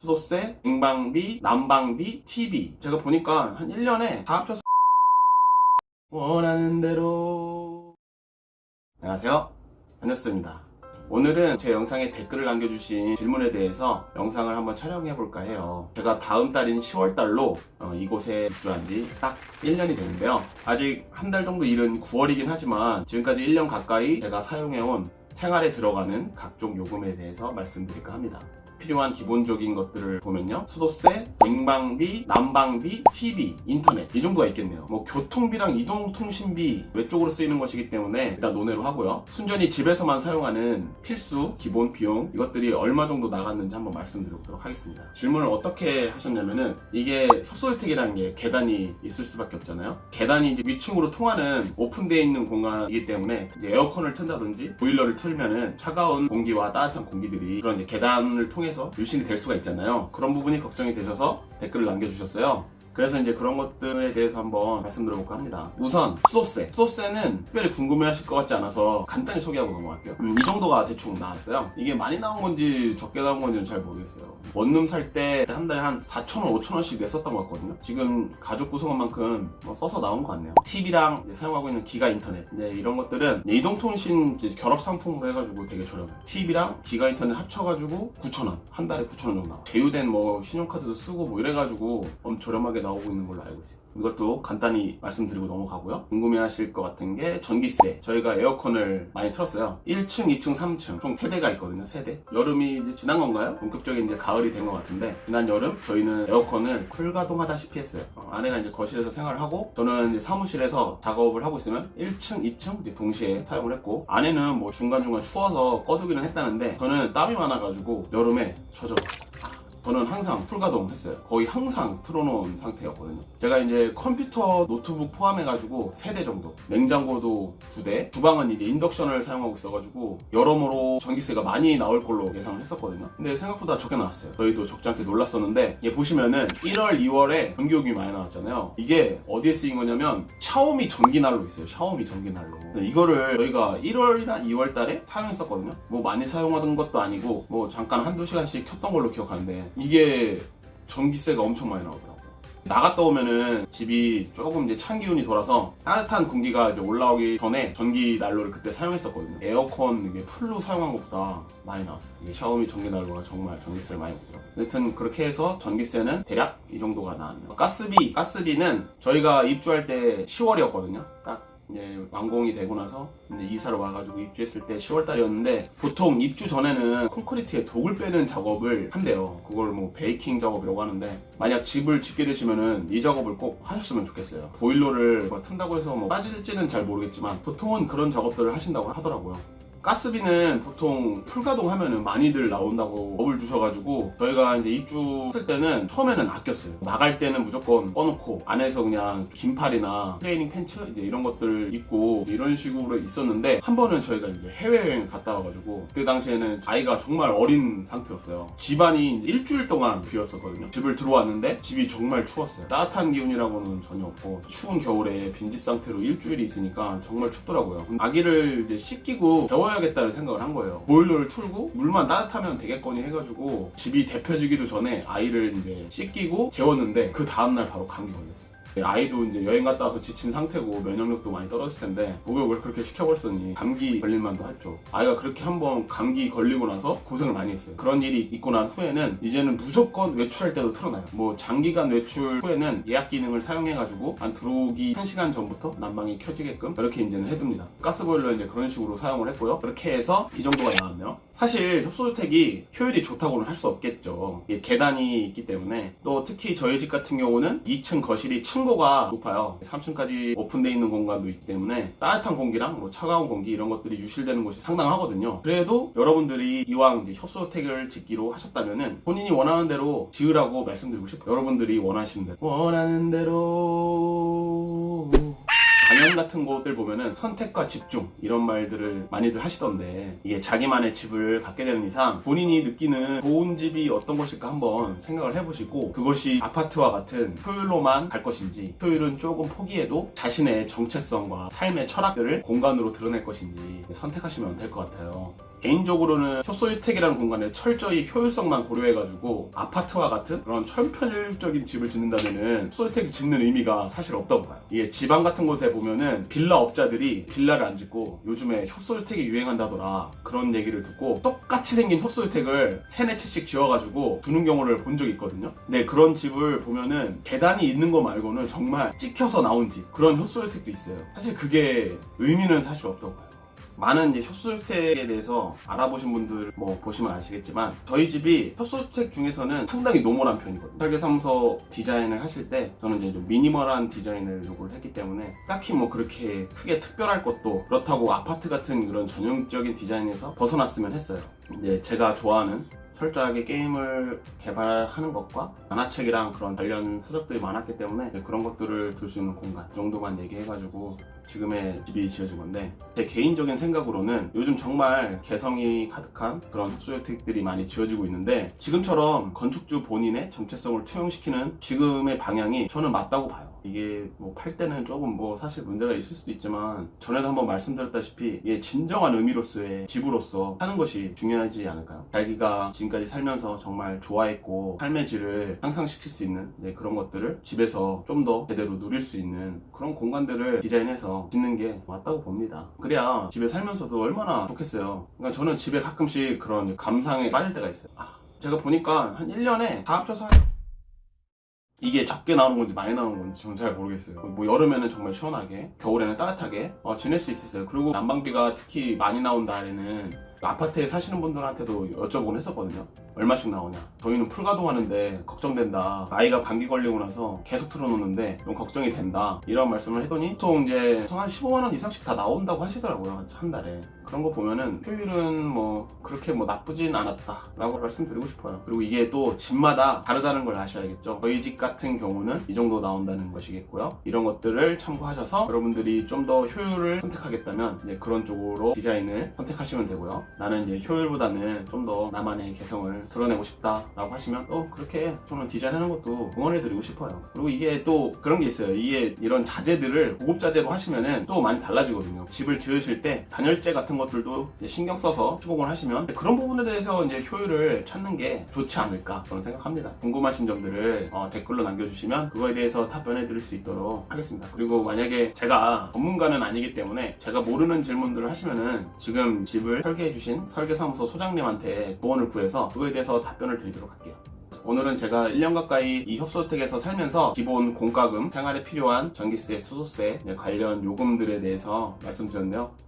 수도세, 냉방비, 난방비, TV. 제가 보니까 한 1년에 다 합쳐서 원하는 대로. 안녕하세요. 안녕습니다. 오늘은 제 영상에 댓글을 남겨주신 질문에 대해서 영상을 한번 촬영해 볼까 해요. 제가 다음 달인 10월 달로 어, 이곳에 입주한 지 딱 1년이 되는데요. 아직 한 달 정도 일은 9월이긴 하지만 지금까지 1년 가까이 제가 사용해온 생활에 들어가는 각종 요금에 대해서 말씀드릴까 합니다. 필요한 기본적인 것들을 보면요. 수도세, 냉방비, 난방비, TV, 인터넷 이 정도가 있겠네요. 뭐 교통비랑 이동통신비 외쪽으로 쓰이는 것이기 때문에 일단 논외로 하고요. 순전히 집에서만 사용하는 필수 기본 비용 이것들이 얼마 정도 나갔는지 한번 말씀드려보도록 하겠습니다. 질문을 어떻게 하셨냐면은 이게 협소주택이라는 게 계단이 있을 수밖에 없잖아요. 계단이 이제 위층으로 통하는 오픈되어 있는 공간이기 때문에 에어컨을 튼다든지 보일러를 틀면은 차가운 공기와 따뜻한 공기들이 그런 계단을 통해 서 유신이 될 수가 있잖아요. 그런 부분이 걱정이 되셔서 댓글을 남겨주셨어요. 그래서 이제 그런 것들에 대해서 한번 말씀드려볼까 합니다. 우선 수도세. 수도세는 특별히 궁금해하실 것 같지 않아서 간단히 소개하고 넘어갈게요. 음, 이 정도가 대충 나왔어요. 이게 많이 나온 건지 적게 나온 건지는 잘 모르겠어요. 원룸 살 때 한 달에 한 4,000원, 5,000원씩 냈었던 것 같거든요. 지금 가족 구성원 만큼 뭐 써서 나온 것 같네요. TV랑 사용하고 있는 기가 인터넷. 이제 이런 것들은 이동통신 결합 상품으로 해가지고 되게 저렴해요. TV랑 기가 인터넷 합쳐가지고 9,000원. 한 달에 9,000원 정도 나와. 제휴된 뭐 신용카드도 쓰고 뭐 이래가지고 엄청 저렴하게 나 오고 있는 걸로 알고 있어요. 이것도 간단히 말씀드리고 넘어가고요. 궁금해하실 것 같은 게 전기세. 저희가 에어컨을 많이 틀었어요. 1층, 2층, 3층 총 세대가 있거든요. 세대. 여름이 이제 지난 건가요? 본격적인 이제 가을이 된 것 같은데 지난 여름 저희는 에어컨을 풀가동하다시피 했어요. 어, 아내가 이제 거실에서 생활을 하고 저는 사무실에서 작업을 하고 있으면 1층, 2층 이제 동시에 사용을 했고 아내는 뭐 중간중간 추워서 꺼두기는 했다는데 저는 땀이 많아가지고 여름에 젖어 저는 항상 풀가동 했어요. 거의 항상 틀어놓은 상태였거든요. 제가 이제 컴퓨터, 노트북 포함해가지고 3대 정도. 냉장고도 2대. 주방은 이제 인덕션을 사용하고 있어가지고 여러모로 전기세가 많이 나올 걸로 예상을 했었거든요. 근데 생각보다 적게 나왔어요. 저희도 적지 않게 놀랐었는데 얘 보시면은 1월, 2월에 전기요금이 많이 나왔잖아요. 이게 어디에 쓰인 거냐면 샤오미 전기난로 있어요. 샤오미 전기난로. 이거를 저희가 1월이나 2월 달에 사용했었거든요. 뭐 많이 사용하던 것도 아니고 뭐 잠깐 한두 시간씩 켰던 걸로 기억하는데 이게 전기세가 엄청 많이 나오더라고요. 나갔다 오면은 집이 조금 이제 찬 기운이 돌아서 따뜻한 공기가 이제 올라오기 전에 전기 난로를 그때 사용했었거든요. 에어컨 이게 풀로 사용한 것보다 많이 나왔어요. 이게 샤오미 전기 난로가 정말 전기세를 많이 먹더라고요. 여튼 그렇게 해서 전기세는 대략 이 정도가 나왔네요. 가스비, 가스비는 저희가 입주할 때 10월이었거든요. 딱 이제 완공이 되고 나서 이제 이사를 와가지고 입주했을 때 10월 달이었는데 보통 입주 전에는 콘크리트에 독을 빼는 작업을 한대요. 그걸 뭐 베이킹 작업이라고 하는데 만약 집을 짓게 되시면은 이 작업을 꼭 하셨으면 좋겠어요. 보일러를 뭐 튼다고 해서 뭐 빠질지는 잘 모르겠지만 보통은 그런 작업들을 하신다고 하더라고요. 가스비는 보통 풀가동 하면은 많이들 나온다고 법을 주셔가지고 저희가 이제 입주했을 때는 처음에는 아꼈어요. 나갈 때는 무조건 꺼놓고 안에서 그냥 긴팔이나 트레이닝 팬츠 이런 것들 입고 이런 식으로 있었는데 한 번은 저희가 이제 해외여행을 갔다 와가지고 그때 당시에는 아이가 정말 어린 상태였어요. 집안이 일주일 동안 비었었거든요. 집을 들어왔는데 집이 정말 추웠어요. 따뜻한 기운이라고는 전혀 없고 추운 겨울에 빈집 상태로 일주일이 있으니까 정말 춥더라고요. 아기를 이제 씻기고 배워야 겠다는 생각을 한 거예요. 보일러를 틀고 물만 따뜻하면 되겠거니 해가지고 집이 데펴지기도 전에 아이를 이제 씻기고 재웠는데 그 다음날 바로 감기 걸렸어요. 아이도 이제 여행 갔다 와서 지친 상태고 면역력도 많이 떨어졌을 텐데 목욕을 그렇게 시켜버렸으니 감기 걸릴 만도 했죠. 아이가 그렇게 한번 감기 걸리고 나서 고생을 많이 했어요. 그런 일이 있고 난 후에는 이제는 무조건 외출할 때도 틀어놔요. 뭐 장기간 외출 후에는 예약 기능을 사용해가지고 한 들어오기 1시간 전부터 난방이 켜지게끔 이렇게 이제는 해둡니다. 가스보일러 이제 그런 식으로 사용을 했고요. 그렇게 해서 이 정도가 나왔네요. 사실 협소주택이 효율이 좋다고는 할 수 없겠죠. 계단이 있기 때문에 또 특히 저희 집 같은 경우는 2층 거실이 층 고가 높아요. 3층까지 오픈되어 있는 공간도 있기 때문에 따뜻한 공기랑 뭐 차가운 공기 이런 것들이 유실되는 곳이 상당하거든요. 그래도 여러분들이 이왕 이제 협소주택을 짓기로 하셨다면은 본인이 원하는 대로 지으라고 말씀드리고 싶어요. 여러분들이 원하시는 대로 원하는 대로 강연 같은 곳들 보면은 선택과 집중 이런 말들을 많이들 하시던데 이게 자기만의 집을 갖게 되는 이상 본인이 느끼는 좋은 집이 어떤 것일까 한번 생각을 해보시고 그것이 아파트와 같은 효율로만 갈 것인지 효율은 조금 포기해도 자신의 정체성과 삶의 철학들을 공간으로 드러낼 것인지 선택하시면 될 것 같아요. 개인적으로는 효소유택이라는 공간에 철저히 효율성만 고려해가지고 아파트와 같은 그런 천편일률적인 집을 짓는다면은 효소유택이 짓는 의미가 사실 없다고 봐요. 이게 지방 같은 곳에 보면 은 빌라 업자들이 빌라를 안 짓고 요즘에 효소유택이 유행한다더라 그런 얘기를 듣고 똑같이 생긴 효소유택을 세네 채씩 지어가지고 주는 경우를 본 적이 있거든요. 근데 그런 집을 보면은 계단이 있는 거 말고는 정말 찍혀서 나온 집 그런 효소유택도 있어요. 사실 그게 의미는 사실 없다고 봐요. 많은 이제 협소주택에 대해서 알아보신 분들 뭐 보시면 아시겠지만 저희 집이 협소주택 중에서는 상당히 노멀한 편이거든요. 설계사무소 디자인을 하실 때 저는 이제 좀 미니멀한 디자인을 요구를 했기 때문에 딱히 뭐 그렇게 크게 특별할 것도 그렇다고 아파트 같은 그런 전형적인 디자인에서 벗어났으면 했어요. 이제 제가 좋아하는 철저하게 게임을 개발하는 것과 만화책이랑 그런 관련 서적들이 많았기 때문에 그런 것들을 둘 수 있는 공간 이 정도만 얘기해가지고 지금의 집이 지어진 건데 제 개인적인 생각으로는 요즘 정말 개성이 가득한 그런 흡수주택들이 많이 지어지고 있는데 지금처럼 건축주 본인의 정체성을 투영시키는 지금의 방향이 저는 맞다고 봐요. 이게 뭐 팔 때는 조금 뭐 사실 문제가 있을 수도 있지만 전에도 한번 말씀드렸다시피 이게 진정한 의미로서의 집으로서 사는 것이 중요하지 않을까요? 자기가 지금까지 살면서 정말 좋아했고 삶의 질을 향상시킬 수 있는 그런 것들을 집에서 좀 더 제대로 누릴 수 있는 그런 공간들을 디자인해서 짓는 게 맞다고 봅니다. 그래야 집에 살면서도 얼마나 좋겠어요. 그러니까 저는 집에 가끔씩 그런 감상에 빠질 때가 있어요. 아, 제가 보니까 한 1년에 다 합쳐서 한 이게 적게 나오는 건지 많이 나오는 건지 저는 잘 모르겠어요. 뭐 여름에는 정말 시원하게, 겨울에는 따뜻하게 어, 지낼 수 있었어요. 그리고 난방비가 특히 많이 나온 달에는 아파트에 사시는 분들한테도 여쭤보곤 했었거든요. 얼마씩 나오냐. 저희는 풀가동 하는데 걱정된다. 아이가 감기 걸리고 나서 계속 틀어놓는데 좀 걱정이 된다. 이런 말씀을 했더니 보통 이제 한 15만원 이상씩 다 나온다고 하시더라고요. 한 달에. 그런 거 보면은 효율은 뭐 그렇게 뭐 나쁘진 않았다. 라고 말씀드리고 싶어요. 그리고 이게 또 집마다 다르다는 걸 아셔야겠죠. 저희 집 같은 경우는 이 정도 나온다는 것이겠고요. 이런 것들을 참고하셔서 여러분들이 좀 더 효율을 선택하겠다면 이제 그런 쪽으로 디자인을 선택하시면 되고요. 나는 이제 효율보다는 좀 더 나만의 개성을 드러내고 싶다라고 하시면 또 그렇게 저는 디자인하는 것도 응원해드리고 싶어요. 그리고 이게 또 그런 게 있어요. 이게 이런 자재들을 고급 자재로 하시면은 또 많이 달라지거든요. 집을 지으실 때 단열재 같은 것들도 이제 신경 써서 시공을 하시면 그런 부분에 대해서 이제 효율을 찾는 게 좋지 않을까 저는 생각합니다. 궁금하신 점들을 어, 댓글로 남겨주시면 그거에 대해서 답변해 드릴 수 있도록 하겠습니다. 그리고 만약에 제가 전문가는 아니기 때문에 제가 모르는 질문들을 하시면은 지금 집을 설계해 주신 설계사무소 소장님한테 조언을 구해서 그거에 대해서 답변을 드리도록 할게요. 오늘은 제가 1년 가까이 이 협소주택에서 살면서 기본 공과금, 생활에 필요한 전기세, 수도세 관련 요금들에 대해서 말씀드렸는데요.